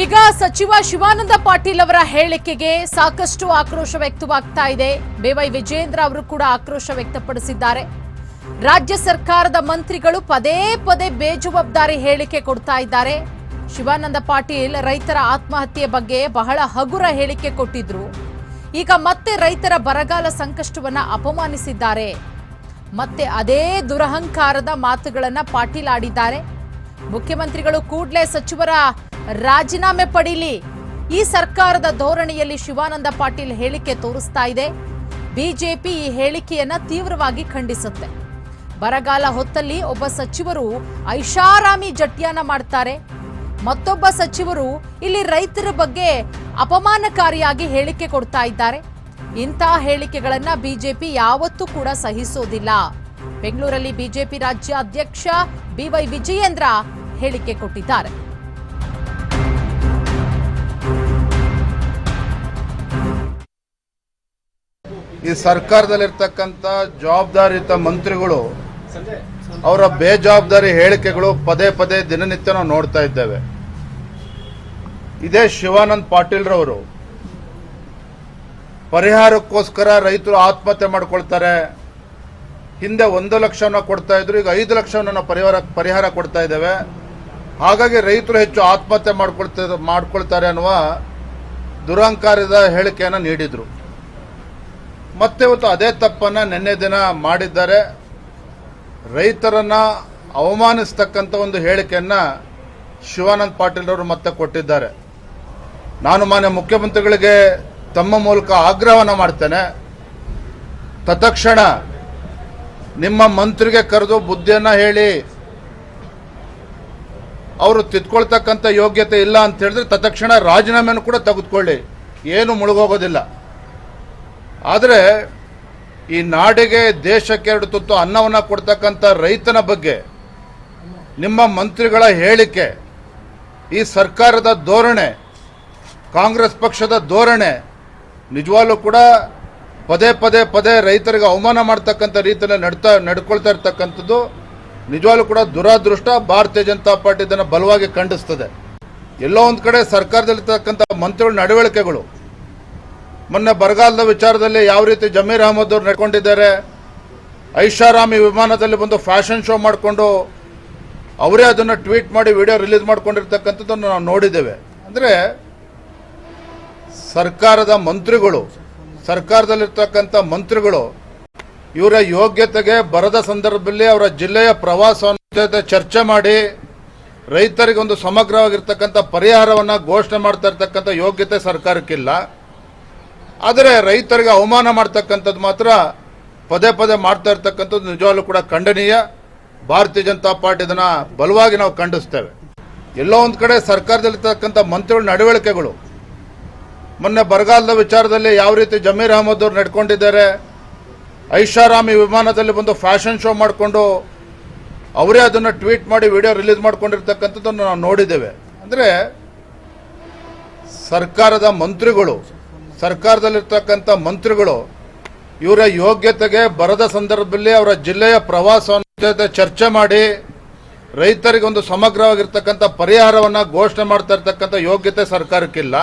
ಈಗ ಸಚಿವ ಶಿವಾನಂದ ಪಾಟೀಲ್ ಅವರ ಹೇಳಿಕೆಗೆ ಸಾಕಷ್ಟು ಆಕ್ರೋಶ ವ್ಯಕ್ತವಾಗ್ತಾ ಇದೆ. ಬೇವೈ ವಿಜೇಂದ್ರ ಅವರು ಕೂಡ ಆಕ್ರೋಶ ವ್ಯಕ್ತಪಡಿಸಿದ್ದಾರೆ. ರಾಜ್ಯ ಸರ್ಕಾರದ ಮಂತ್ರಿಗಳು ಪದೇ ಪದೇ ಬೇಜವಾಬ್ದಾರಿ ಹೇಳಿಕೆ ಕೊಡ್ತಾ ಇದ್ದಾರೆ. ಶಿವಾನಂದ ಪಾಟೀಲ್ ರೈತರ ಆತ್ಮಹತ್ಯೆ ಬಗ್ಗೆ ಬಹಳ ಹಗುರ ಹೇಳಿಕೆ ಕೊಟ್ಟಿದ್ರು. ಈಗ ಮತ್ತೆ ರೈತರ ಬರಗಾಲ ಸಂಕಷ್ಟವನ್ನ ಅಪಮಾನಿಸಿದ್ದಾರೆ. ಮತ್ತೆ ಅದೇ ದುರಹಂಕಾರದ ಮಾತುಗಳನ್ನ ಪಾಟೀಲ್ ಆಡಿದ್ದಾರೆ. ಮುಖ್ಯಮಂತ್ರಿಗಳು ಕೂಡಲೇ ಸಚಿವರ ರಾಜೀನಾಮೆ ಪಡೀಲಿ. ಈ ಸರ್ಕಾರದ ಧೋರಣೆಯಲ್ಲಿ ಶಿವಾನಂದ ಪಾಟೀಲ್ ಹೇಳಿಕೆ ತೋರಿಸ್ತಾ ಇದೆ. ಬಿಜೆಪಿ ಈ ಹೇಳಿಕೆಯನ್ನ ತೀವ್ರವಾಗಿ ಖಂಡಿಸುತ್ತೆ. ಬರಗಾಲ ಹೊತ್ತಲ್ಲಿ ಒಬ್ಬ ಸಚಿವರು ಐಷಾರಾಮಿ ಜಟ್ಯಾನ ಮಾಡ್ತಾರೆ. ಮತ್ತೊಬ್ಬ ಸಚಿವರು ಇಲ್ಲಿ ರೈತರ ಬಗ್ಗೆ ಅಪಮಾನಕಾರಿಯಾಗಿ ಹೇಳಿಕೆ ಕೊಡ್ತಾ ಇದ್ದಾರೆ. ಇಂತಹ ಹೇಳಿಕೆಗಳನ್ನ ಬಿಜೆಪಿ ಯಾವತ್ತೂ ಕೂಡ ಸಹಿಸೋದಿಲ್ಲ. ಬೆಂಗಳೂರಲ್ಲಿ ಬಿಜೆಪಿ ರಾಜ್ಯಾಧ್ಯಕ್ಷ ಬಿವೈ ವಿಜಯೇಂದ್ರ ಹೇಳಿಕೆ ಕೊಟ್ಟಿದ್ದಾರೆ. ಈ ಸರ್ಕಾರದಲ್ಲಿರ್ತಕ್ಕಂಥ ಜವಾಬ್ದಾರಿಯುತ ಮಂತ್ರಿಗಳು ಅವರ ಬೇಜವಾಬ್ದಾರಿ ಹೇಳಿಕೆಗಳು ಪದೇ ಪದೇ ದಿನನಿತ್ಯ ನಾವು ನೋಡ್ತಾ ಇದ್ದೇವೆ. ಇದೇ ಶಿವಾನಂದ್ ಪಾಟೀಲ್ ರವರು ಪರಿಹಾರಕ್ಕೋಸ್ಕರ ರೈತರು ಆತ್ಮಹತ್ಯೆ ಮಾಡ್ಕೊಳ್ತಾರೆ. ಹಿಂದೆ ಒಂದು ಲಕ್ಷವನ್ನು ಕೊಡ್ತಾ ಇದ್ರು, ಈಗ ಐದು ಲಕ್ಷವನ್ನು ಪರಿಹಾರ ಪರಿಹಾರ ಕೊಡ್ತಾ ಇದ್ದೇವೆ. ಹಾಗಾಗಿ ರೈತರು ಹೆಚ್ಚು ಆತ್ಮಹತ್ಯೆ ಮಾಡ್ಕೊಳ್ತಾ, ಮಾಡ್ಕೊಳ್ತಾರೆ ಅನ್ನುವ ದುರಂಕಾರದ ಹೇಳಿಕೆಯನ್ನು ನೀಡಿದ್ರು. ಮತ್ತೆ ಇವತ್ತು ಅದೇ ತಪ್ಪನ್ನು ನಿನ್ನೆ ದಿನ ಮಾಡಿದ್ದಾರೆ. ರೈತರನ್ನ ಅವಮಾನಿಸ್ತಕ್ಕಂಥ ಒಂದು ಹೇಳಿಕೆಯನ್ನು ಶಿವಾನಂದ್ ಪಾಟೀಲ್ ಅವರು ಮತ್ತೆ ಕೊಟ್ಟಿದ್ದಾರೆ. ನಾನು ಮಾನ್ಯ ಮುಖ್ಯಮಂತ್ರಿಗಳಿಗೆ ತಮ್ಮ ಮೂಲಕ ಆಗ್ರಹವನ್ನು ಮಾಡ್ತೇನೆ. ತತ್ಕ್ಷಣ ನಿಮ್ಮ ಮಂತ್ರಿಗೆ ಕರೆದು ಬುದ್ಧಿಯನ್ನು ಹೇಳಿ, ಅವರು ತಿದ್ಕೊಳ್ತಕ್ಕಂಥ ಯೋಗ್ಯತೆ ಇಲ್ಲ ಅಂತ ಹೇಳಿದ್ರೆ ತತ್ಕ್ಷಣ ರಾಜೀನಾಮೆಯನ್ನು ಕೂಡ ತೆಗೆದುಕೊಳ್ಳಿ. ಏನು ಮುಳುಗೋಗೋದಿಲ್ಲ. ಆದರೆ ಈ ನಾಡಿಗೆ ದೇಶಕ್ಕೆ ಎರಡು ತುತ್ತು ಅನ್ನವನ್ನು ಕೊಡ್ತಕ್ಕಂಥ ರೈತನ ಬಗ್ಗೆ ನಿಮ್ಮ ಮಂತ್ರಿಗಳ ಹೇಳಿಕೆ, ಈ ಸರ್ಕಾರದ ಧೋರಣೆ, ಕಾಂಗ್ರೆಸ್ ಪಕ್ಷದ ಧೋರಣೆ ನಿಜವಾಗ್ಲೂ ಕೂಡ ಪದೇ ಪದೇ ಪದೇ ರೈತರಿಗೆ ಅವಮಾನ ಮಾಡ್ತಕ್ಕಂಥ ರೀತಿಯಲ್ಲಿ ನಡ್ತಾ, ನಡ್ಕೊಳ್ತಾ ಇರ್ತಕ್ಕಂಥದ್ದು ನಿಜವಾಗ್ಲೂ ಕೂಡ ದುರಾದೃಷ್ಟ. ಭಾರತೀಯ ಜನತಾ ಪಾರ್ಟಿ ಇದನ್ನು ಬಲವಾಗಿ ಖಂಡಿಸ್ತದೆ. ಎಲ್ಲೋ ಒಂದು ಕಡೆ ಸರ್ಕಾರದಲ್ಲಿರ್ತಕ್ಕಂಥ ಮಂತ್ರಿಗಳ ನಡವಳಿಕೆಗಳು ಮೊನ್ನೆ ಬರಗಾಲದ ವಿಚಾರದಲ್ಲಿ ಯಾವ ರೀತಿ ಜಮೀರ್ ಅಹಮದ್ ಅವರು ನಡ್ಕೊಂಡಿದ್ದಾರೆ ಐಷಾರಾಮಿ ವಿಮಾನದಲ್ಲಿ ಬಂದು ಫ್ಯಾಷನ್ ಶೋ ಮಾಡಿಕೊಂಡು ಅವರೇ ಅದನ್ನು ಟ್ವೀಟ್ ಮಾಡಿ ವಿಡಿಯೋ ರಿಲೀಸ್ ಮಾಡ್ಕೊಂಡಿರ್ತಕ್ಕಂಥದ್ದನ್ನು ನಾವು ನೋಡಿದ್ದೇವೆ. ಅಂದರೆ ಸರ್ಕಾರದ ಮಂತ್ರಿಗಳು, ಸರ್ಕಾರದಲ್ಲಿರ್ತಕ್ಕಂಥ ಮಂತ್ರಿಗಳು ಇವರ ಯೋಗ್ಯತೆಗೆ ಬರದ ಸಂದರ್ಭದಲ್ಲಿ ಅವರ ಜಿಲ್ಲೆಯ ಪ್ರವಾಸವನ್ನು ಚರ್ಚೆ ಮಾಡಿ ರೈತರಿಗೆ ಒಂದು ಸಮಗ್ರವಾಗಿರ್ತಕ್ಕಂಥ ಪರಿಹಾರವನ್ನು ಘೋಷಣೆ ಮಾಡ್ತಾ ಇರ್ತಕ್ಕಂಥ ಯೋಗ್ಯತೆ ಸರ್ಕಾರಕ್ಕಿಲ್ಲ. ಆದರೆ ರೈತರಿಗೆ ಅವಮಾನ ಮಾಡ್ತಕ್ಕಂಥದ್ದು ಮಾತ್ರ ಪದೇ ಪದೇ ಮಾಡ್ತಾ ಇರ್ತಕ್ಕಂಥದ್ದು ನಿಜವಾಗ್ಲೂ ಕೂಡ ಖಂಡನೀಯ. ಭಾರತೀಯ ಜನತಾ ಪಾರ್ಟಿ ಇದನ್ನು ಬಲವಾಗಿ ನಾವು ಖಂಡಿಸ್ತೇವೆ. ಎಲ್ಲೋ ಒಂದು ಕಡೆ ಸರ್ಕಾರದಲ್ಲಿರ್ತಕ್ಕಂಥ ಮಂತ್ರಿಗಳ ನಡವಳಿಕೆಗಳು. ಮೊನ್ನೆ ಬರಗಾಲದ ವಿಚಾರದಲ್ಲಿ ಯಾವ ರೀತಿ ಜಮೀರ್ ಅಹಮದ್ ಅವರು ನಡ್ಕೊಂಡಿದ್ದಾರೆ. ಐಷಾರಾಮಿ ವಿಮಾನದಲ್ಲಿ ಬಂದು ಫ್ಯಾಷನ್ ಶೋ ಮಾಡಿಕೊಂಡು ಅವರೇ ಅದನ್ನು ಟ್ವೀಟ್ ಮಾಡಿ ವಿಡಿಯೋ ರಿಲೀಸ್ ಮಾಡ್ಕೊಂಡಿರ್ತಕ್ಕಂಥದ್ದನ್ನು ನಾವು ನೋಡಿದ್ದೇವೆ. ಅಂದರೆ ಸರ್ಕಾರದ ಮಂತ್ರಿಗಳು ಸರ್ಕಾರದಲ್ಲಿರ್ತಕ್ಕಂಥ ಮಂತ್ರಿಗಳು ಇವರ ಯೋಗ್ಯತೆಗೆ ಬರದ ಸಂದರ್ಭದಲ್ಲಿ ಅವರ ಜಿಲ್ಲೆಯ ಪ್ರವಾಸವನ್ನು ಚರ್ಚೆ ಮಾಡಿ ರೈತರಿಗೆ ಒಂದು ಸಮಗ್ರವಾಗಿರ್ತಕ್ಕಂಥ ಪರಿಹಾರವನ್ನು ಘೋಷಣೆ ಮಾಡ್ತಾ ಇರ್ತಕ್ಕಂಥ ಯೋಗ್ಯತೆ ಸರ್ಕಾರಕ್ಕಿಲ್ಲ.